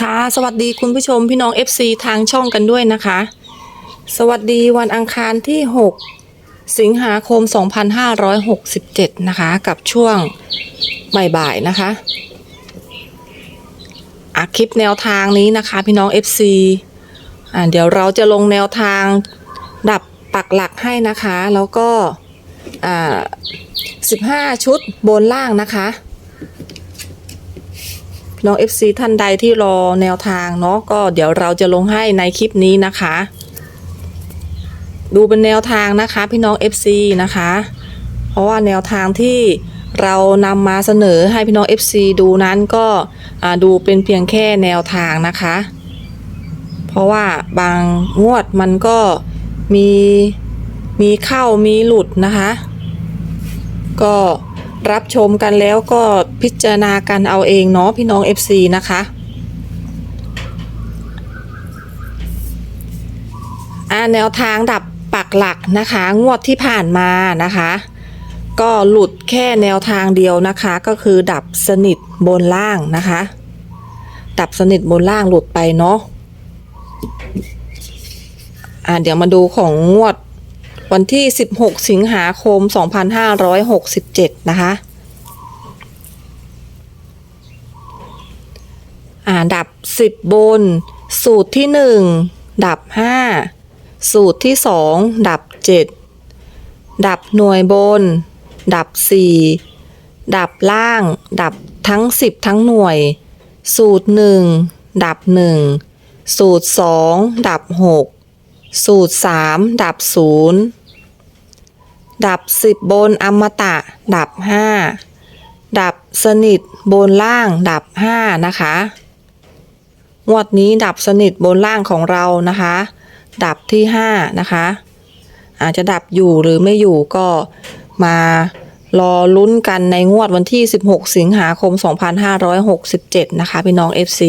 ค่ะ สวัสดีคุณผู้ชมพี่น้อง FC ทางช่องกันด้วยนะคะ สวัสดีวันอังคารที่ 6 สิงหาคม 2567 นะคะ กับช่วงบ่ายๆนะคะอะคลิปแนวทางนี้นะคะ พี่น้อง FC อะเดี๋ยวเราจะลงแนวทางดับปักหลักให้นะคะ แล้วก็อ่า15 ชุดบนล่างนะคะ พี่น้อง FC ท่านใดที่รอแนวทางเนาะก็เดี๋ยวเราจะลงให้ในคลิปนี้นะคะ ดูเป็นแนวทางนะคะ พี่น้อง FC นะคะ เพราะว่าแนวทางที่เรานำมาเสนอให้พี่น้อง FC ดูนั้นก็ดูเป็นเพียงแค่แนวทางนะคะ เพราะว่าบางงวดมันก็มีมีเข้ามีหลุดนะคะ ก็ รับชมกันแล้วก็พิจารณากันเอาเองเนาะพี่น้อง FC นะคะอ่าแนวทางดับปักหลักนะคะ งวดที่ผ่านมานะคะ ก็หลุดแค่แนวทางเดียวนะคะ ก็คือดับสนิทบนล่างนะคะ ดับสนิทบนล่างหลุดไปเนาะอ่าเดี๋ยวมาดูของงวด วันที่ 16 สิงหาคม 2567 นะคะ อ่า ดับ 10 บน สูตรที่ 1 ดับ 5 สูตรที่ 2 ดับ 7 ดับหน่วยบน ดับ 4 ดับล่าง ดับทั้ง 10 ทั้งหน่วย สูตร 1 ดับ 1 สูตร 2 ดับ 6สูตร 3 ดับ 0 ดับ10บนอมตะ ดับ5ดับสนิทบนล่าง ดับ5นะคะงวดนี้ดับสนิทบนล่างของเรานะคะ ดับที่5นะคะ อาจจะดับอยู่หรือไม่อยู่ก็มารอลุ้นกันในงวดวันที่ 16 สิงหาคม 2567 นะคะ พี่น้อง FC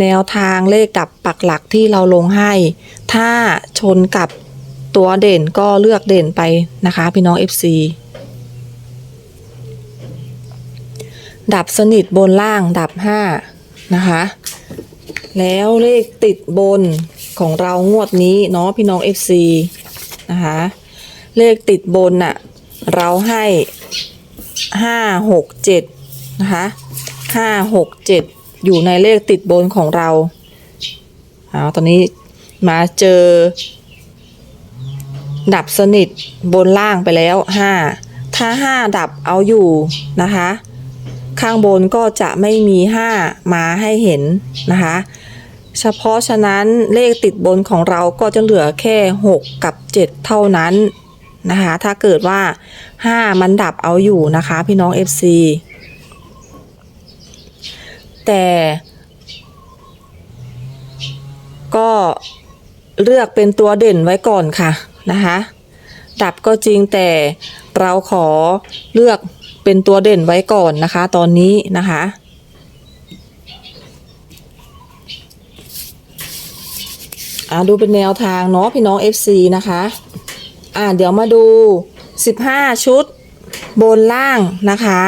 แนวทางเลขดับปักหลักที่เราลงให้ ถ้าชนกับ ตัวเด่นก็เลือกเด่นไปนะคะ พี่น้อง FC ดับสนิทบนล่างดับ 5 นะคะ แล้วเลขติดบนของเรางวดนี้เนาะพี่น้อง FC นะคะ เลขติดบนน่ะ เราให้ห้าหกเจ็ดนะคะห้าหกเจ็ดอยู่ในเลขติดบนของเราเอาตอนนี้มาเจอ ดับสนิทบนล่างไปแล้วห้าถ้าห้าดับเอาอยู่นะคะ ข้างบนก็จะไม่มีห้ามาให้เห็นนะคะ เฉพาะฉะนั้นเลขติดบนของเราก็จะเหลือแค่ 6 กับ 7 เท่านั้นนะคะ ถ้าเกิดว่า 5 มันดับเอาอยู่นะคะ พี่น้อง FC แต่ก็เลือกเป็นตัวเด่นไว้ก่อนค่ะ นะคะ ดับก็จริงแต่เราขอเลือกเป็นตัวเด่นไว้ก่อนนะคะ ตอนนี้นะคะอ่าดูเป็นแนวทางเนาะพี่น้อง FC นะคะ อ่าเดี๋ยวมาดู 15 ชุดบนล่างนะคะ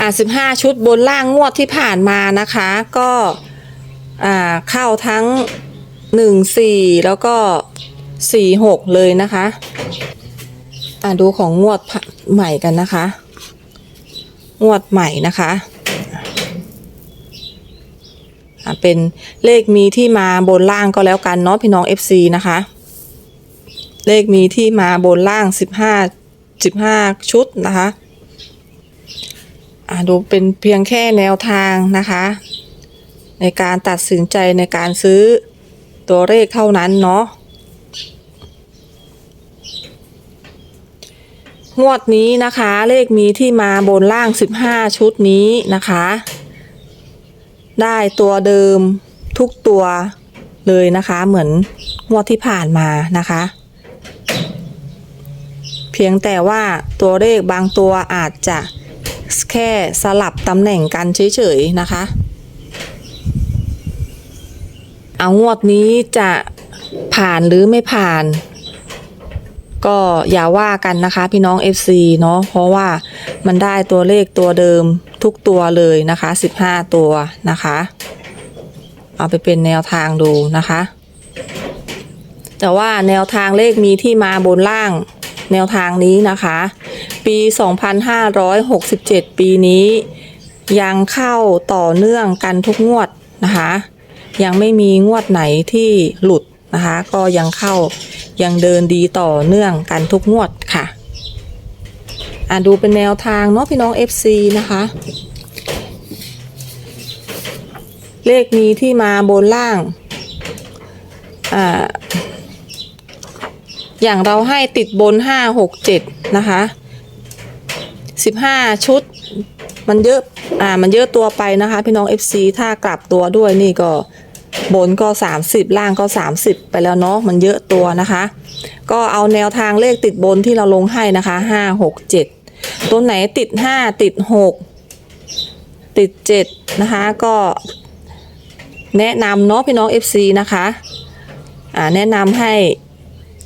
อ่า15ชุดบนล่างงวดที่ผ่านมานะคะ ก็อ่าเข้าทั้ง1 4แล้วก็4 6เลยนะคะอ่าดูของงวดใหม่กันนะคะ งวดใหม่นะคะอะเป็นเลขมีที่มาบนล่างก็แล้วกันเนาะพี่น้อง FC นะคะ เลขมีที่มาบนล่าง 15 15 ชุดนะคะ ดูเป็นเพียงแค่แนวทางนะคะ ในการตัดสินใจในการซื้อตัวเลขเท่านั้นเนาะงวดนี้นะคะ เลขมีที่มาบนล่าง 15 ชุดนี้นะคะ ได้ตัวเดิมทุกตัวเลยนะคะ เหมือนงวดที่ผ่านมานะคะ เพียงแต่ว่าตัวเลขบางตัวอาจจะ แค่สลับตำแหน่งกันเฉยๆนะคะ เอางวดนี้จะผ่านหรือไม่ผ่าน ก็อย่าว่ากันนะคะพี่น้อง FC เนาะเพราะว่ามันได้ตัวเลขตัวเดิมทุกตัวเลยนะคะ 15 ตัวนะคะ เอาไปเป็นแนวทางดูนะคะ แต่ว่าแนวทางเลขมีที่มาบนล่างแนวทางนี้นะคะ ปี 2567 ปีนี้ ยังเข้าต่อเนื่องกันทุกงวดนะคะ ยังไม่มีงวดไหนที่หลุดนะคะ ก็ยังเข้ายังเดินดีต่อเนื่องกันทุกงวดค่ะอะดูเป็นแนวทางเนาะพี่น้อง FC นะคะ เลขมีที่มาบนล่างอ่าอย่างเราให้ติดบน5 6 7นะคะ 15ชุด มันเยอะอ่ามันเยอะตัวไปนะคะ พี่น้อง FC ถ้ากลับตัวด้วยนี่ก็บนก็ 30 ล่างก็ 30 ไปแล้วเนาะมันเยอะตัวนะคะ ก็เอาแนวทางเลขติดบนที่เราลงให้นะคะ 5 6 7 ตัวไหนติด 5 ติด 6 ติด 7 นะคะ ก็แนะนำเนาะพี่น้อง FC นะคะอ่าแนะนำให้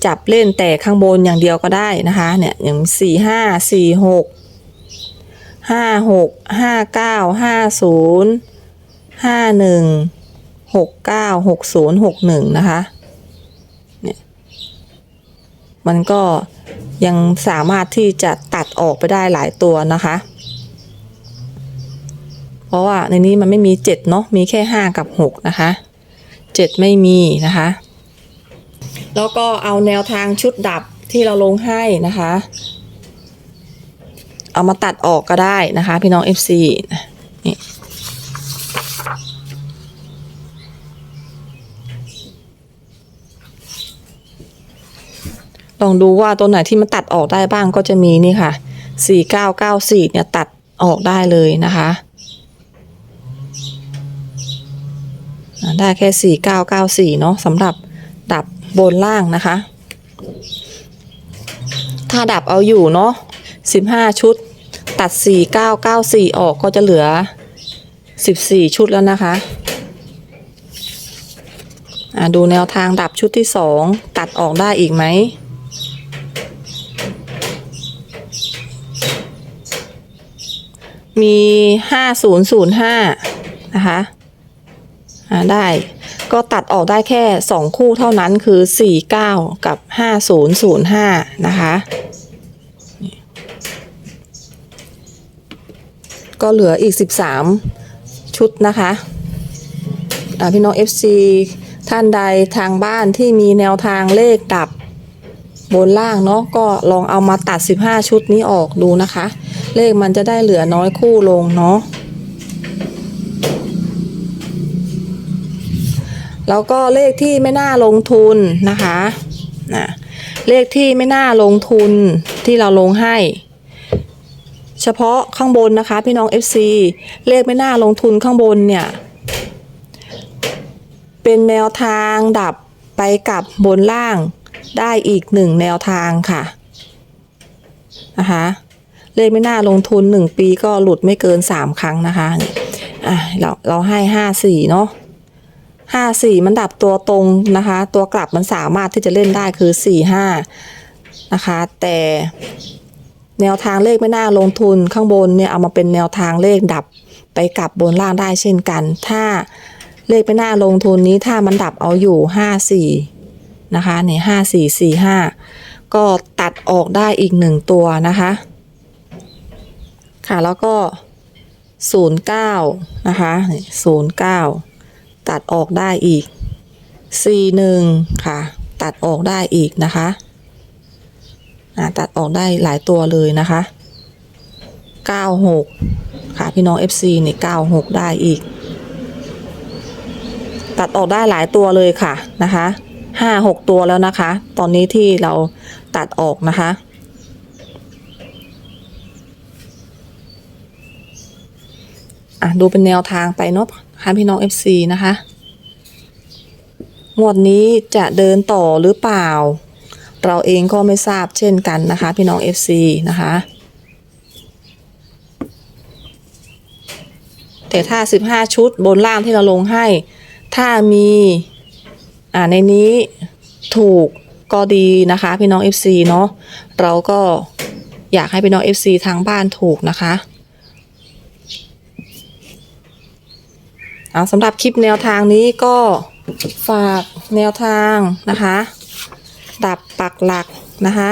จับเล่นแต่ข้างบนอย่างเดียวก็ได้นะคะเนี่ยอย่าง 4 5 4 6 ห้าหกห้าเก้าห้าศูนย์ห้าหนึ่งหกเก้าหกศูนย์หกหนึ่งนะคะเนี่ยมันก็ยังสามารถที่จะตัดออกไปได้หลายตัวนะคะ เพราะว่าในนี้มันไม่มีเจ็ดเนาะมีแค่ห้ากับหกนะคะเจ็ดไม่มีนะคะ แล้วก็เอาแนวทางชุดดับที่เราลงให้นะคะ เอามาตัดออกก็ได้นะคะ พี่น้อง FC นี่ลองดูว่าตัวไหนที่มันตัดออกได้บ้างก็จะมีนี่ค่ะ 4994 เนี่ยตัดออกได้เลยนะคะ ได้แค่ 4994 เนาะสำหรับดับบนล่างนะคะ ถ้าดับเอาอยู่เนาะ15 ชุด ตัด 4994 ออกก็จะเหลือ 14 ชุดแล้วนะคะอ่าดูแนวทางดับชุดที่ 2 ตัดออกได้อีกไหมมี 5005 นะคะอ่าได้ก็ตัดออกได้แค่ 2 คู่เท่านั้นคือ 49 กับ 5005 นะคะ ก็เหลืออีก 13 ชุดนะคะอ่าพี่น้อง FC ท่านใดทางบ้านที่มีแนวทางเลขดับบนล่างเนาะก็ลองเอามาตัด 15 ชุดนี้ออกดูนะคะ เลขมันจะได้เหลือน้อยคู่ลงเนาะแล้วก็เลขที่ไม่น่าลงทุนนะคะนะเลขที่ไม่น่าลงทุนที่เราลงให้ เฉพาะข้างบนนะคะพี่น้อง FC เลขไม่น่าลงทุนข้างบนเนี่ย เป็นแนวทางดับไปกับบนล่างได้อีกหนึ่งแนวทางค่ะนะคะเลขไม่น่าลงทุนหนึ่งปีก็หลุดไม่เกินสามครั้งนะคะอะเราเราให้ห้าสี่เนาะห้าสี่มันดับตัวตรงนะคะ ตัวกลับมันสามารถที่จะเล่นได้คือสี่ห้านะคะ แต่ แนวทางเลขไม่น่าลงทุนข้างบนเนี่ยเอามาเป็นแนวทางเลขดับไปกลับบนล่างได้เช่นกัน ถ้าเลขไม่น่าลงทุนนี้ถ้ามันดับเอาอยู่ห้าสี่นะคะเนี่ยห้าสี่สี่ห้าก็ตัดออกได้อีกหนึ่งตัวนะคะ ค่ะแล้วก็ศูนย์เก้านะคะศูนย์เก้าตัดออกได้อีกสี่หนึ่งค่ะ ตัดออกได้อีกนะคะ ตัดออกได้หลายตัวเลยนะคะ 96 ค่ะ พี่น้อง FC นี่96 ได้อีก ตัดออกได้หลายตัวเลยค่ะนะคะ5 6 ตัวแล้วนะคะ ตอนนี้ที่เราตัดออกนะคะ่ะดูเป็นแนวทางไปเนาะค่ะพี่น้อง FC นะคะ งวดนี้จะเดินต่อหรือเปล่า เราเองก็ไม่ทราบเช่นกันนะคะ พี่น้อง FC นะคะ แต่ถ้า 15 ชุดบนล่างที่เราลงให้ ถ้ามีอ่าในนี้ถูกก็ดีนะคะ พี่น้อง FC เนาะเราก็อยากให้พี่น้อง FC ทางบ้านถูกนะคะเอาสำหรับคลิปแนวทางนี้ก็ฝากแนวทางนะคะ ดับปักหลักนะคะ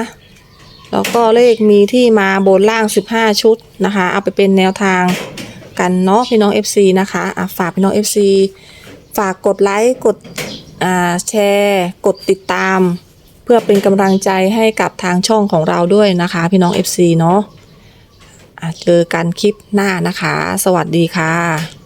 แล้วก็เลขมีที่มาบนล่าง 15 ชุดนะคะ เอาไปเป็นแนวทางกันเนาะพี่น้อง FC นะคะอะฝากพี่น้อง FC ฝากกดไลค์กดแชร์ กดติดตาม เพื่อเป็นกำลังใจให้กับทางช่องของเราด้วยนะคะ พี่น้อง FC เนาะะเจอกันคลิปหน้านะคะ สวัสดีค่ะ